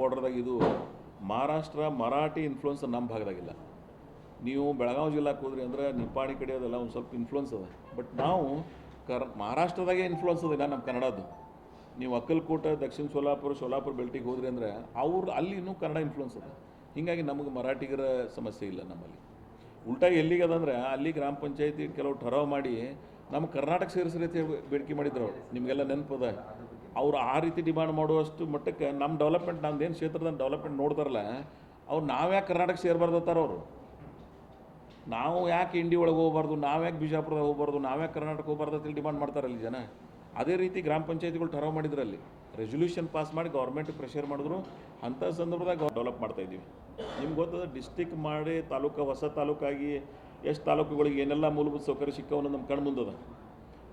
ಬಾರ್ಡರ್ದಾಗ ಇದು ಮಹಾರಾಷ್ಟ್ರ, ಮರಾಠಿ ಇನ್ಫ್ಲುಯೆನ್ಸ್ ನಮ್ಮ ಭಾಗದಾಗಿಲ್ಲ ನೀವು ಬೆಳಗಾವಿ ಜಿಲ್ಲಾಕ್ಕೆ ಹೋದ್ರಿ ಅಂದ್ರೆ ನಿಪ್ಪಾಣಿ ಕಡೆ ಅದೆಲ್ಲ ಒಂದು ಸ್ವಲ್ಪ ಇನ್ಫ್ಲುಯೆನ್ಸ್ ಅದ. ಬಟ್ ನಾವು ಕರ್, ಮಹಾರಾಷ್ಟ್ರದಾಗೆ ಇನ್ಫ್ಲುಯೆನ್ಸ್ ಅದ ನಮ್ಮ ಕನ್ನಡದ್ದು. ನೀವು ಅಕ್ಕಲ್ಕೋಟ, ದಕ್ಷಿಣ ಸೋಲಾಪುರ ಸೋಲಾಪುರ ಬೆಲ್ಟಿಗೆ ಹೋದ್ರಿ ಅಂದರೆ ಅವ್ರು ಅಲ್ಲಿ ಇನ್ನೂ ಕನ್ನಡ ಇನ್ಫ್ಲುಯೆನ್ಸ್ ಅದ. ಹೀಗಾಗಿ ನಮಗೆ ಮರಾಠಿಗರ ಸಮಸ್ಯೆ ಇಲ್ಲ ನಮ್ಮಲ್ಲಿ. ಉಲ್ಟಾ ಎಲ್ಲಿಗೆ ಅದಂದ್ರೆ ಅಲ್ಲಿ ಗ್ರಾಮ ಪಂಚಾಯತಿ ಕೆಲವು ಠರಾವ್ ಮಾಡಿ ನಮ್ಮ ಕರ್ನಾಟಕ ಸೇರಿಸ್ರಿ ಅಂತ ಬೇಡಿಕೆ ಮಾಡಿದ್ರು ಅವ್ರು. ನಿಮಗೆಲ್ಲ ನೆನಪದ ಅವ್ರು ಆ ರೀತಿ ಡಿಮಾಂಡ್ ಮಾಡುವಷ್ಟು ಮಟ್ಟಕ್ಕೆ ನಮ್ಮ ಡೆವಲಪ್ಮೆಂಟ್ ನಮ್ದೇನು ಕ್ಷೇತ್ರದ ಡೆವಲಪ್ಮೆಂಟ್ ನೋಡ್ತಾರಲ್ಲ, ಅವ್ರು ನಾವ್ಯಾಕೆ ಕರ್ನಾಟಕ ಸೇರಬಾರ್ದತ್ತಾರ ಅವರು? ನಾವು ಯಾಕೆ ಇಂಡಿ ಒಳಗೆ ಹೋಗ್ಬಾರ್ದು, ನಾವು ಯಾಕೆ ಬಿಜಾಪುರದಾಗ ಹೋಗ್ಬಾರ್ದು, ನಾವು ಯಾಕೆ ಕರ್ನಾಟಕ ಹೋಗ್ಬಾರ್ದು ಅಂತೇಳಿ ಡಿಮಾಂಡ್ ಮಾಡ್ತಾರಲ್ಲಿ ಜನ. ಅದೇ ರೀತಿ ಗ್ರಾಮ ಪಂಚಾಯತಿಗಳು ಠರಾವ್ ಮಾಡಿದ್ರಲ್ಲಿ ರೆಸೊಲ್ಯೂಷನ್ ಪಾಸ್ ಮಾಡಿ ಗೌರ್ಮೆಂಟ್ ಪ್ರೆಷರ್ ಮಾಡಿದ್ರು. ಅಂಥ ಸಂದರ್ಭದಾಗ ಡೆವಲಪ್ ಮಾಡ್ತಾ ಇದ್ದೀವಿ. ನಿಮ್ಗೆ ಗೊತ್ತದ ಡಿಸ್ಟಿಕ್ ಮಾಡಿ ತಾಲೂಕು, ಹೊಸ ತಾಲೂಕಾಗಿ ಎಷ್ಟು ತಾಲೂಕುಗಳಿಗೆ ಏನೆಲ್ಲ ಮೂಲಭೂತ ಸೌಕರ್ಯ ಸಿಕ್ಕವನ್ನ ನಮ್ಮ ಕಣ್ಣು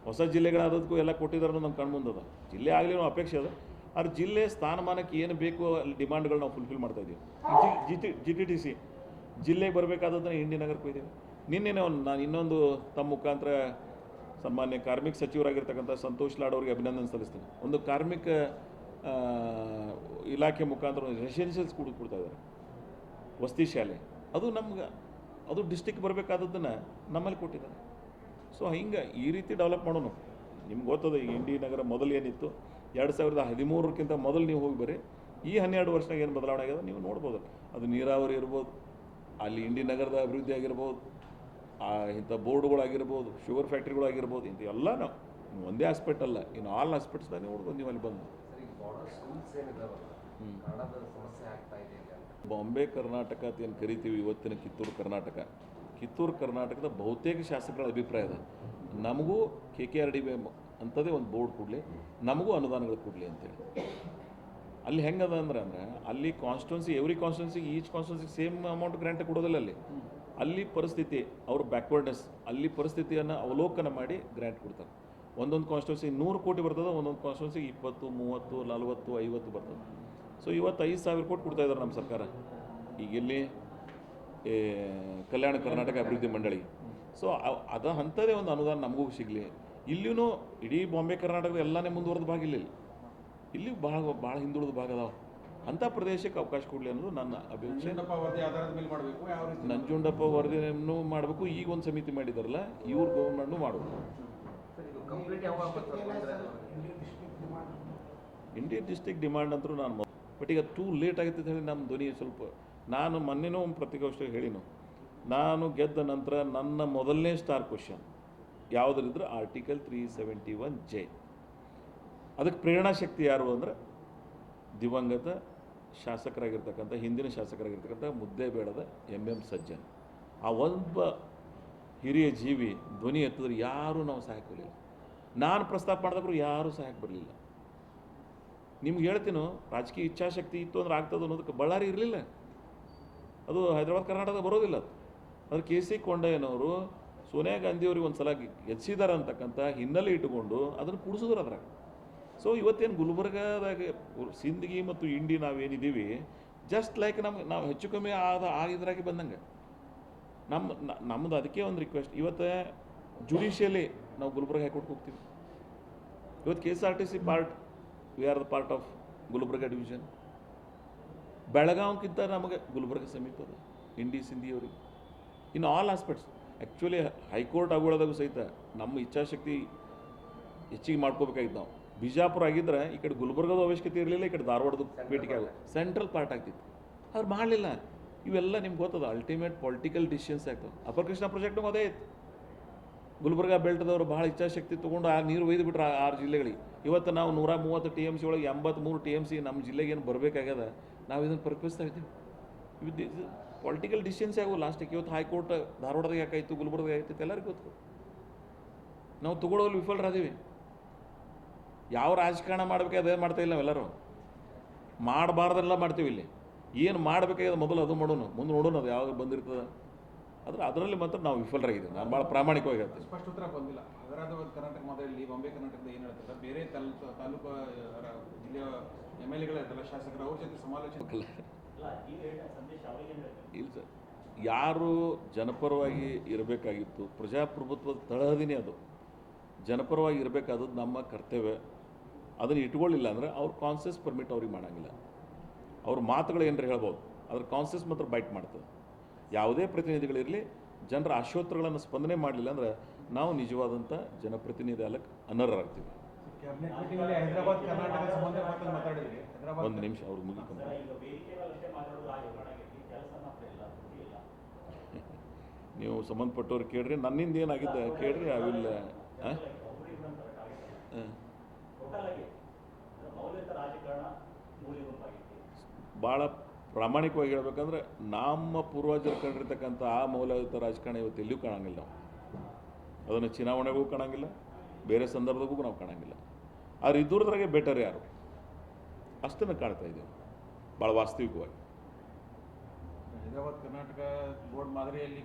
ಹೊಸ ಜಿಲ್ಲೆಗಳಾದದಕ್ಕೂ ಎಲ್ಲ ಕೊಟ್ಟಿದ್ದಾರೆ ನಮ್ಮ ಕಣ್ಮುಂದದ ಜಿಲ್ಲೆ ಆಗಲಿ ನಾವು ಅಪೇಕ್ಷೆ ಅದ. ಆದ್ರೆ ಜಿಲ್ಲೆ ಸ್ಥಾನಮಾನಕ್ಕೆ ಏನು ಬೇಕು ಅಲ್ಲಿ ಡಿಮಾಂಡ್ಗಳು ನಾವು ಫುಲ್ಫಿಲ್ ಮಾಡ್ತಾ ಇದ್ದೀವಿ G T G T T C ಜಿಲ್ಲೆಗೆ ಬರಬೇಕಾದದನ್ನ ಇಂಡಿ ನಗರಕ್ಕೆ ಹೋಗಿದ್ದೇವೆ ನಿನ್ನೆನೇ ಒಂದು ನಾನು ಇನ್ನೊಂದು ತಮ್ಮ ಮುಖಾಂತರ ಸಾಮಾನ್ಯ ಕಾರ್ಮಿಕ ಸಚಿವರಾಗಿರ್ತಕ್ಕಂಥ ಸಂತೋಷ್ ಲಾಡ್ ಅವರಿಗೆ ಅಭಿನಂದನೆ ಸಲ್ಲಿಸ್ತೀನಿ. ಒಂದು ಕಾರ್ಮಿಕ ಇಲಾಖೆ ಮುಖಾಂತರ ರೆಸಿಡೆನ್ಷಿಯಲ್ಸ್ ಕೂಡ ಕೊಡ್ತಾ ಇದ್ದಾರೆ. ವಸತಿ ಶಾಲೆ. ಅದು ನಮ್ಗೆ, ಅದು ಡಿಸ್ಟಿಕ್ ಬರಬೇಕಾದದ್ದನ್ನು ನಮ್ಮಲ್ಲಿ ಕೊಟ್ಟಿದ್ದಾರೆ. ಸೊ ಹಿಂಗೆ ಈ ರೀತಿ ಡೆವಲಪ್ ಮಾಡೋಣ ನಿಮ್ಗೆ ಗೊತ್ತದ ಈಗ ಇಂಡಿ ನಗರ ಮೊದಲು ಏನಿತ್ತು? ಎರಡು ಸಾವಿರದ ಹದಿಮೂರಕ್ಕಿಂತ ಮೊದಲು ನೀವು ಹೋಗಿ ಬರ್ರಿ ಈ ಹನ್ನೆರಡು ವರ್ಷನಾಗ ಏನು ಬದಲಾವಣೆ ಆಗ್ಯದ ನೀವು ನೋಡ್ಬೋದು. ಅದು ನೀರಾವರಿ ಇರ್ಬೋದು ಅಲ್ಲಿ ಇಂಡಿ ನಗರದ ಅಭಿವೃದ್ಧಿ ಆಗಿರ್ಬೋದು ಆ ಇಂಥ ಬೋರ್ಡ್ಗಳಾಗಿರ್ಬೋದು ಶುಗರ್ ಫ್ಯಾಕ್ಟ್ರಿಗಳಾಗಿರ್ಬೋದು ಇಂಥ ಎಲ್ಲ ನಾವು. ಒಂದೇ ಆಸ್ಪೆಕ್ಟ್ ಅಲ್ಲ ಇನ್ನು ಆಲ್ ಆಸ್ಪೆಕ್ಟ್ಸ್ದಾಗ ನೋಡ್ಬೋದು ನೀವು ಅಲ್ಲಿ ಬಂದು. ಬಾಂಬೆ ಕರ್ನಾಟಕ ಅಂತ ಏನು ಕರಿತೀವಿ ಇವತ್ತಿನ ಕಿತ್ತೂರು ಕರ್ನಾಟಕ. ಕಿತ್ತೂರು ಕರ್ನಾಟಕದ ಬಹುತೇಕ ಶಾಸಕರ ಅಭಿಪ್ರಾಯ ಇದೆ ನಮಗೂ K K R D B ಅಂಥದ್ದೇ ಒಂದು ಬೋರ್ಡ್ ಕೊಡಲಿ, ನಮಗೂ ಅನುದಾನಗಳು ಕೊಡಲಿ ಅಂತೇಳಿ. ಅಲ್ಲಿ ಹೆಂಗದ ಅಂದ್ರೆ ಅಂದರೆ, ಅಲ್ಲಿ ಕಾನ್ಸ್ಟಿಟ್ಯೂನ್ಸಿ ಎವ್ರಿ ಕಾನ್ಸ್ಟಿಟ್ಯೂನ್ಸಿ ಈಚ್ ಕಾನ್ಸ್ಟಿಟ್ಯೂನ್ಸಿಗೆ ಸೇಮ್ ಅಮೌಂಟ್ ಗ್ರ್ಯಾಂಟ್ ಕೊಡೋದಿಲ್ಲ ಅಲ್ಲಿ. ಅಲ್ಲಿ ಪರಿಸ್ಥಿತಿ, ಅವ್ರ ಬ್ಯಾಕ್ವರ್ಡ್ನೆಸ್ ಅಲ್ಲಿ ಪರಿಸ್ಥಿತಿಯನ್ನು ಅವಲೋಕನ ಮಾಡಿ ಗ್ರ್ಯಾಂಟ್ ಕೊಡ್ತಾರೆ. ಒಂದೊಂದು ಕಾನ್ಸ್ಟಿಟ್ಯೂನ್ಸಿ ನೂರು ಕೋಟಿ ಬರ್ತದೆ, ಒಂದೊಂದು ಕಾನ್ಸ್ಟಿಟ್ಯೂನ್ಸಿಗೆ ಇಪ್ಪತ್ತು, ಮೂವತ್ತು, ನಲವತ್ತು, ಐವತ್ತು ಬರ್ತದೆ. ಸೊ ಇವತ್ತು ಐದು ಸಾವಿರ ಕೋಟಿ ಕೊಡ್ತಾಯಿದ್ದಾರೆ ನಮ್ಮ ಸರ್ಕಾರ. ಈಗ ಏ, ಕಲ್ಯಾಣ ಕರ್ನಾಟಕ ಅಭಿವೃದ್ಧಿ ಮಂಡಳಿ. ಸೊ ಅದ ಅಂಥದ್ದೇ ಒಂದು ಅನುದಾನ ನಮಗೂ ಸಿಗಲಿ. ಇಲ್ಲಿಯೂ ಇಡೀ ಬಾಂಬೆ ಕರ್ನಾಟಕದ ಎಲ್ಲನೇ ಮುಂದುವರೆದ ಭಾಗ ಇಲ್ಲ. ಇಲ್ಲಿ ಭಾಳ ಭಾಳ ಹಿಂದುಳಿದ ಭಾಗ ಅದಾವ. ಅಂಥ ಪ್ರದೇಶಕ್ಕೆ ಅವಕಾಶ ಕೊಡಲಿ ಅನ್ನೋದು ನನ್ನ ಅಭಿಪ್ರಾಯ. ನಂಜುಂಡಪ್ಪ ವರದಿಯನ್ನು ಮಾಡಬೇಕು ಈಗ ಒಂದು ಸಮಿತಿ ಮಾಡಿದಾರಲ್ಲ ಇವ್ರ ಗೌರ್ಮೆಂಟ್ನು ಮಾಡಬೇಕು. ಇಂಡಿಯನ್ ಡಿಸ್ಟಿಕ್ ಡಿಮಾಂಡ್ ಅಂತೂ ನಾನು ಬಟ್ ಈಗ ಟೂ ಲೇಟ್ ಆಗುತ್ತೆ ಅಂತ ಹೇಳಿ ನಮ್ಮ ಧ್ವನಿ ಸ್ವಲ್ಪ ನಾನು ಮೊನ್ನೆನೂ ಒಂದು ಪತ್ರಿಕಾಗೋಷ್ಠಿಗೆ ಹೇಳಿನು? ನಾನು ಗೆದ್ದ ನಂತರ ನನ್ನ ಮೊದಲನೇ star question ಯಾವುದರಿದ್ರೆ? Article three seventy one J ಅದಕ್ಕೆ ಪ್ರೇರಣಾ ಶಕ್ತಿ ಯಾರು ಅಂದರೆ? ದಿವಂಗತ ಶಾಸಕರಾಗಿರ್ತಕ್ಕಂಥ, ಹಿಂದಿನ ಶಾಸಕರಾಗಿರ್ತಕ್ಕಂಥ ಮುದ್ದೇಬೇಡದ ಎಂ ಎಂ ಸಜ್ಜನ್. ಆ ಒಬ್ಬ ಹಿರಿಯ ಜೀವಿ, ಧ್ವನಿ ಎತ್ತಿದ್ರೆ ಯಾರೂ ನಾವು ಸಹಾಯಕ್ಕೆ ಬರಲಿಲ್ಲ. ನಾನು ಪ್ರಸ್ತಾಪ ಮಾಡಿದ್ರು ಯಾರೂ ಸಹಾಯಕ್ಕೆ ಬರಲಿಲ್ಲ. ನಿಮ್ಗೆ ಹೇಳ್ತೀನೋ, ರಾಜಕೀಯ ಇಚ್ಛಾಶಕ್ತಿ ಇತ್ತು ಅಂದ್ರೆ ಆಗ್ತದೆ ಅನ್ನೋದಕ್ಕೆ ಬಳ್ಳಾರಿ ಇರಲಿಲ್ಲ. ಅದು ಹೈದರಾಬಾದ್ ಕರ್ನಾಟಕದಾಗ ಬರೋದಿಲ್ಲ ಅದು. ಅದು ಕೆ ಸಿ ಕೊಂಡಯ್ಯನವರು ಸೋನಿಯಾ ಗಾಂಧಿಯವ್ರಿಗೆ ಒಂದು ಸಲ ಗೆಲ್ಲಿಸಿದಾರೆ ಅಂತಕ್ಕಂಥ ಹಿನ್ನೆಲೆ ಇಟ್ಟುಕೊಂಡು ಅದನ್ನು ಕುಡಿಸಿದ್ರು ಅದ್ರಾಗ. ಸೊ ಇವತ್ತೇನು ಗುಲ್ಬರ್ಗಾದಾಗ ಸಿಂದಗಿ ಮತ್ತು ಇಂಡಿ ನಾವೇನಿದ್ದೀವಿ ಜಸ್ಟ್ ಲೈಕ್ ನಮ್ಗೆ, ನಾವು ಹೆಚ್ಚು ಕಮ್ಮಿ ಆದ ಆ ಇದ್ರಾಗೆ ಬಂದಂಗೆ ನಮ್ಮ ನಮ್ಮದು ಅದಕ್ಕೆ ಒಂದು ರಿಕ್ವೆಸ್ಟ್ ಇವತ್ತು ಜುಡಿಷಿಯಲಿ ನಾವು ಗುಲ್ಬರ್ಗ ಹೈಕೋರ್ಟ್ಗೆ ಹೋಗ್ತೀವಿ. ಇವತ್ತು K S R T C part we are the part of Gulbarga division ಬೆಳಗಾವ್ಕಿಂತ ನಮಗೆ ಗುಲ್ಬರ್ಗ ಸಮೀಪದ ಇಂಡಿ ಸಿಂಧಿಯವ್ರಿಗೆ in all aspects actually high court ಆಗೋಳದಾಗೂ ಸಹಿತ ನಮ್ಮ ಇಚ್ಛಾಶಕ್ತಿ ಹೆಚ್ಚಿಗೆ ಮಾಡ್ಕೋಬೇಕಾಗಿತ್ತು ನಾವು. ಬಿಜಾಪುರ ಆಗಿದ್ರೆ ಈ ಕಡೆ ಗುಲ್ಬರ್ಗದ ಅವಶ್ಯಕತೆ ಇರಲಿಲ್ಲ ಈ ಕಡೆ ಧಾರವಾಡದ ಭೇಟಿಗೆ ಆಗೋ ಸೆಂಟ್ರಲ್ ಪಾರ್ಟ್ ಆಗ್ತಿತ್ತು. ಅವ್ರು ಮಾಡಲಿಲ್ಲ. ಇವೆಲ್ಲ ನಿಮ್ಗೆ ಗೊತ್ತದ ಅಲ್ಟಿಮೇಟ್ ಪೊಲಿಟಿಕಲ್ ಡಿಸಿಷನ್ಸ್ ಆಗ್ತವೆ. ಅಪರ್ ಕೃಷ್ಣ ಪ್ರಾಜೆಕ್ಟು ಅದೇ ಇತ್ತು. ಗುಲ್ಬರ್ಗ ಬೆಲ್ಟ್ದವರು ಭಾಳ ಇಚ್ಛಾಶಕ್ತಿ ತೊಗೊಂಡು ಆ ನೀರು ಒಯ್ದು ಬಿಟ್ರೆ ಆರು ಜಿಲ್ಲೆಗಳಿಗೆ. ಇವತ್ತು ನಾವು ನೂರ ಮೂವತ್ತು ಟಿ ಎಂ ಸಿ ಒಳಗೆ ಎಂಬತ್ತ್ಮೂರು ಟಿ ಎಂ ಸಿ ನಮ್ಮ ಜಿಲ್ಲೆಗೆ ಏನು ಬರಬೇಕಾಗ್ಯದ. ನಾವು ಇದನ್ನು ಪ್ರಕಟಿಸ್ತಾ ಇದ್ದೀವಿ ಇದು ಪೊಲಿಟಿಕಲ್ ಡಿಸಿಷನ್ಸ್ ಆಗೋ ಲಾಸ್ಟಿಗೆ ಇವತ್ತು ಹೈಕೋರ್ಟ್ ಧಾರವಾಡದಾಗ ಯಾಕಾಯಿತು ಗುಲ್ಬರ್ಗ ಆಯ್ತು ಎಲ್ಲರಿಗೂ ಗೊತ್ತು ನಾವು ತಗೊಳ್ಳೋಲ್ಲಿ ವಿಫಲರಾದೀವಿ. ಯಾವ ರಾಜಕಾರಣ ಮಾಡ್ಬೇಕು ಏನು ಮಾಡ್ತಾ ಇಲ್ಲ ನಾವೆಲ್ಲರೂ. ಮಾಡಬಾರ್ದೆಲ್ಲ ಮಾಡ್ತೀವಿ ಇಲ್ಲಿ. ಏನು ಮಾಡಬೇಕಾಗಿದೆ ಮೊದಲು ಅದು ಮಾಡೋಣ ಮುಂದೆ ನೋಡೋಣ ಅದು ಯಾವಾಗ ಬಂದಿರ್ತದೆ. ಆದರೆ ಅದರಲ್ಲಿ ಮಾತ್ರ ನಾವು ವಿಫಲರಾಗಿದ್ದೀವಿ. ನಾನು ಭಾಳ ಪ್ರಾಮಾಣಿಕವಾಗಿ ಹೇಳ್ತೀನಿ. ಸ್ಪಷ್ಟ ಉತ್ತರ ಬಂದಿಲ್ಲ. ಹೈದರಾಬಾದ್ ಕರ್ನಾಟಕ ಮಾದರಿಯಲ್ಲಿ ಬಾಂಬೆ ಕರ್ನಾಟಕದ ಏನು ಹೇಳ್ತಾರೆ? ಬೇರೆ ತಾಲೂಕು ಜಿಲ್ಲೆಯ ಎಂ ಎಲ್ ಎಗಳಿರ್ತಾರಲ್ಲ ಶಾಸಕರು ಅವ್ರ ಜೊತೆ ಸಮಾಲೋಚನೆ ಇಲ್ಲ. ಸರ್. ಯಾರು ಜನಪರವಾಗಿ ಇರಬೇಕಾಗಿತ್ತು ಪ್ರಜಾಪ್ರಭುತ್ವದ ತಳಹದಿನೇ ಅದು. ಜನಪರವಾಗಿ ಇರಬೇಕಾದದ್ದು ನಮ್ಮ ಕರ್ತವ್ಯ. ಅದನ್ನು ಇಟ್ಕೊಳ್ಳಿಲ್ಲ ಅಂದರೆ ಅವ್ರ ಕಾನ್ಸಿಯಸ್ ಪರ್ಮಿಟ್ ಅವ್ರಿಗೆ ಮಾಡೋಂಗಿಲ್ಲ. ಅವ್ರ ಮಾತುಗಳು ಏನಾರು ಹೇಳ್ಬೋದು ಅದ್ರ ಕಾನ್ಸಿಯಸ್ ಮಾತ್ರ ಬೈಟ್ ಮಾಡ್ತದೆ. ಯಾವುದೇ ಪ್ರತಿನಿಧಿಗಳಿರಲಿ, ಜನರ ಆಶೋತ್ತರಗಳನ್ನು ಸ್ಪಂದನೆ ಮಾಡಲಿಲ್ಲ ಅಂದ್ರೆ ನಾವು ನಿಜವಾದಂಥ ಜನಪ್ರತಿನಿಧಿ ಅಲ್ಲಕ್ಕೆ ಅನರ್ಹರಾಗ್ತೀವಿ. ಒಂದು ನಿಮಿಷ, ಅವ್ರು ಮುಗಿಕೊಂಡು ನೀವು ಸಂಬಂಧಪಟ್ಟವ್ರು ಕೇಳ್ರಿ, ನನ್ನಿಂದ ಏನಾಗಿದೆ ಕೇಳ್ರಿ ಐ ವಿಲ್ ಭಾಳ ಪ್ರಾಮಾಣಿಕವಾಗಿ ಹೇಳಬೇಕಂದ್ರೆ ನಮ್ಮ ಪೂರ್ವಜರು ಕಂಡಿರ್ತಕ್ಕಂಥ ಆ ಮೌಲ್ಯಯುತ ರಾಜಕಾರಣ ಇವತ್ತು ಎಲ್ಲಿಯೂ ಕಾಣಂಗಿಲ್ಲ ನಾವು. ಅದನ್ನು ಚುನಾವಣೆಗೂ ಕಾಣಂಗಿಲ್ಲ, ಬೇರೆ ಸಂದರ್ಭದಾಗೂ ನಾವು ಕಾಣಂಗಿಲ್ಲ. ಆದ್ರೆ ಇದ್ದರದ್ರಾಗೆ ಬೆಟರ್ ಯಾರು? ಅಷ್ಟನ್ನು ಕಾಣ್ತಾ ಇದ್ದೀವಿ ಭಾಳ ವಾಸ್ತವಿಕವಾಗಿ. ಹೈದರಾಬಾದ್, ಕರ್ನಾಟಕ ಬೋರ್ಡ್ ಮಾದರಿಯಲ್ಲಿ